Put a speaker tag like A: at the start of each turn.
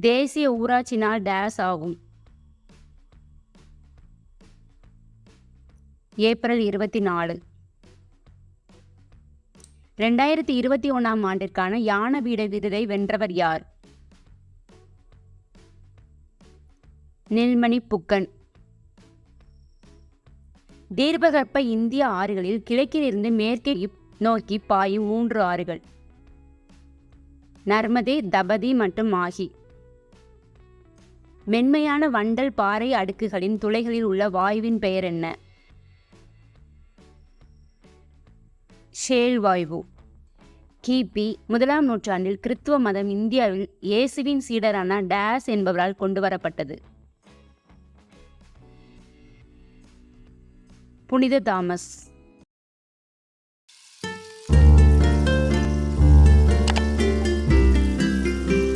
A: தேசிய ஊராட்சி நாள் டேஸ் ஆகும். ஏப்ரல் இருபத்தி நாலு ரெண்டாயிரத்தி இருபத்தி ஒன்றாம் ஆண்டிற்கான யானபீட விருதை வென்றவர் யார்? நெல்மணி புக்கன். தீர்பகற்ப இந்திய ஆறுகளில் கிழக்கிலிருந்து மேற்கே நோக்கி பாயும் மூன்று ஆறுகள். நர்மதே தபதி மற்றும் மாஹி. மென்மையான வண்டல் பாறை அடுக்குகளின் துளைகளில் உள்ள வாயுவின் பெயர் என்ன? ஷேல் வாயு கிபி முதலாம் நூற்றாண்டில் கிறித்துவ மதம் இந்தியாவில் இயேசுவின் சீடரான டேஸ் என்பவரால் கொண்டு வரப்பட்டது. புனித தாமஸ்.